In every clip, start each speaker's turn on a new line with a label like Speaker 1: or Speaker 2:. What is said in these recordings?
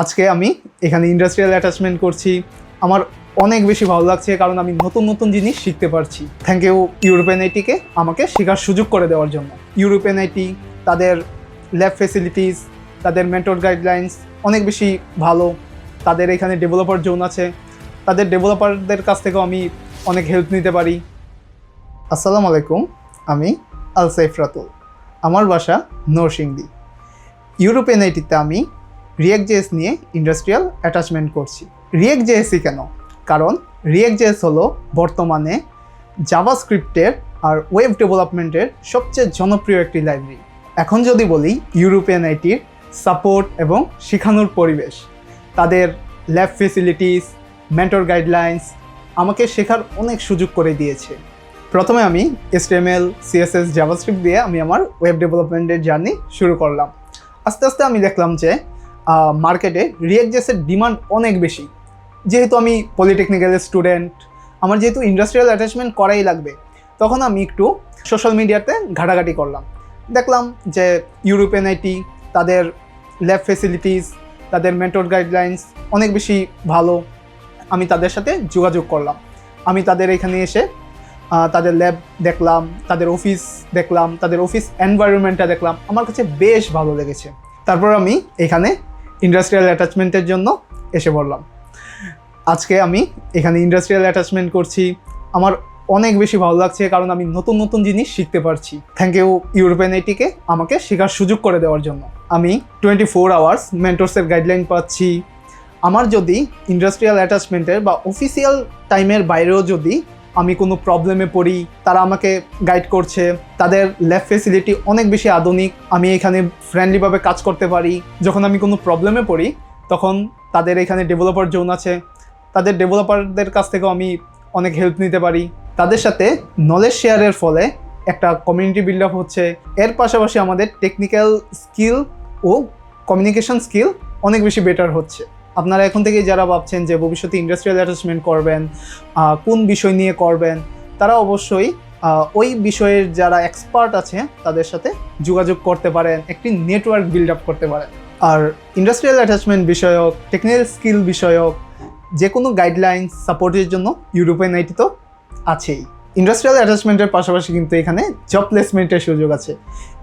Speaker 1: আজকে আমি এখানে ইন্ডাস্ট্রিয়াল অ্যাটাচমেন্ট করছি। আমার অনেক বেশি ভালো লাগছে কারণ আমি নতুন নতুন জিনিস শিখতে পারছি। থ্যাংক ইউ ইউরোপিয়ান আইটিকে আমাকে শেখার সুযোগ করে দেওয়ার জন্য। ইউরোপিয়ান আইটি তাদের ল্যাব ফেসিলিটিস তাদের মেন্টর গাইডলাইন্স অনেক বেশি ভালো। তাদের এখানে ডেভেলপার জোন আছে। তাদের ডেভেলপারদের কাছ থেকেও আমি অনেক হেল্প নিতে পারি। আসসালামু আলাইকুম, আমি আল সাইফ রাতুল। আমার বাসা নরসিংদী। ইউরোপিয়ান আইটিতে আমি রিয়েক্ট জেএস নিয়ে ইন্ডাস্ট্রিয়াল অ্যাটাচমেন্ট করছি। রিয়েক্ট জেএসই কেন? কারণ রিয়েক্ট জেএস হলো বর্তমানে জাভা স্ক্রিপ্টের আর ওয়েব ডেভেলপমেন্টের সবচেয়ে জনপ্রিয় একটি লাইব্রেরি এখন যদি বলি ইউরোপিয়ান আইটির সাপোর্ট এবং শেখানোর পরিবেশ, তাদের ল্যাব ফেসিলিটিস মেন্টর গাইডলাইন্স আমাকে শেখার অনেক সুযোগ করে দিয়েছে। প্রথমে আমি এসটিএমএল সিএসএস জাভাস্ক্রিপ্ট দিয়ে আমি আমার ওয়েব ডেভেলপমেন্টের জার্নি শুরু করলাম। আস্তে আস্তে আমি দেখলাম যে মার্কেটে রিয়েক্ট জেসের ডিমান্ড অনেক বেশি। যেহেতু আমি পলিটেকনিক্যালের স্টুডেন্ট আমার যেহেতু ইন্ডাস্ট্রিয়াল অ্যাটাচমেন্ট করাই লাগবে, তখন আমি একটু সোশ্যাল মিডিয়াতে ঘাটাঘাটি করলাম। দেখলাম যে ইউরোপিয়ান আইটি তাদের ল্যাব ফেসিলিটিস তাদের মেন্টর গাইডলাইন্স অনেক বেশি ভালো। আমি তাদের সাথে যোগাযোগ করলাম। আমি তাদের এখানে এসে তাদের ল্যাব দেখলাম, তাদের অফিস দেখলাম, তাদের অফিস এনভায়রনমেন্টটা দেখলাম। আমার কাছে বেশ ভালো লেগেছে। তারপর আমি এখানে ইন্ডাস্ট্রিয়াল অ্যাটাচমেন্টের জন্য এসে পড়লাম। আজকে আমি এখানে ইন্ডাস্ট্রিয়াল অ্যাটাচমেন্ট করছি। আমার অনেক বেশি ভালো লাগছে কারণ আমি নতুন নতুন জিনিস শিখতে পারছি। থ্যাংক ইউ ইউরোপিয়ান এটিকে আমাকে শেখার সুযোগ করে দেওয়ার জন্য। আমি টোয়েন্টি ফোর আওয়ার্স মেন্টরসের গাইডলাইন পাচ্ছি। আমার যদি ইন্ডাস্ট্রিয়াল অ্যাটাচমেন্টের বা অফিসিয়াল টাইমের বাইরেও যদি আমি কোনো প্রবলেমে পড়ি, তারা আমাকে গাইড করছে, তাদের ল্যাব ফেসিলিটি অনেক বেশি আধুনিক, আমি এখানে ফ্রেন্ডলিভাবে কাজ করতে পারি। যখন আমি কোনো প্রবলেমে পড়ি, তখন তাদের এখানে ডেভেলপার জোন আছে, তাদের ডেভেলপারদের কাছ থেকেও আমি অনেক হেল্প নিতে পারি। তাদের সাথে নলেজ শেয়ারের ফলে একটা কমিউনিটি বিল্ড আপ হচ্ছে। এর পাশাপাশি আমাদের টেকনিক্যাল স্কিল ও কমিউনিকেশন স্কিল অনেক বেশি বেটার হচ্ছে। আপনারা এখন থেকেই যারা ভাবছেন যে ভবিষ্যতে ইন্ডাস্ট্রিয়াল অ্যাটাচমেন্ট করবেন কোন বিষয় নিয়ে করবেন, তারা অবশ্যই ওই বিষয়ের যারা এক্সপার্ট আছে, তাদের সাথে যোগাযোগ করতে পারেন, একটি নেটওয়ার্ক বিল্ড আপ করতে পারেন। আর ইন্ডাস্ট্রিয়াল অ্যাটাচমেন্ট বিষয়ক টেকনিক্যাল স্কিল বিষয়ক যে কোনো গাইডলাইন সাপোর্টের জন্য ইউরোপিয়ান আইটি তো আছেই। ইন্ডাস্ট্রিয়াল অ্যাটাচমেন্টের পাশাপাশি কিন্তু এখানে জব প্লেসমেন্টের সুযোগ আছে।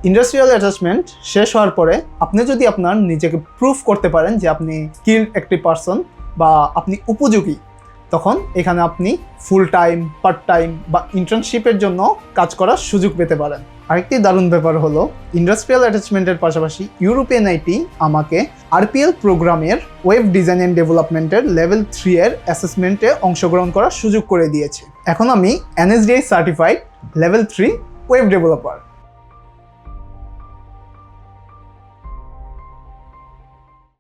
Speaker 1: ইন্ডাস্ট্রিয়াল অ্যাটাচমেন্ট শেষ হওয়ার পরে আপনি যদি আপনার নিজেকে প্রুফ করতে পারেন যে আপনি স্কিল একটি পার্সন বা আপনি উপযোগী তখন এখানে আপনি ফুল টাইম পার্ট টাইম বা ইন্টার্নশিপের জন্য কাজ করার সুযোগ পেতে পারেন। আরেকটি দারুণ ব্যাপার হলো ইন্ডাস্ট্রিয়াল অ্যাটাচমেন্টের পাশাপাশি ইউরোপিয়ান আইটি আমাকে আরপিএল প্রোগ্রামের ওয়েব ডিজাইন অ্যান্ড ডেভেলপমেন্টের লেভেল থ্রি এর অ্যাসেসমেন্টে অংশগ্রহণ করার সুযোগ করে দিয়েছে। এখন আমি NSDI certified level three web developer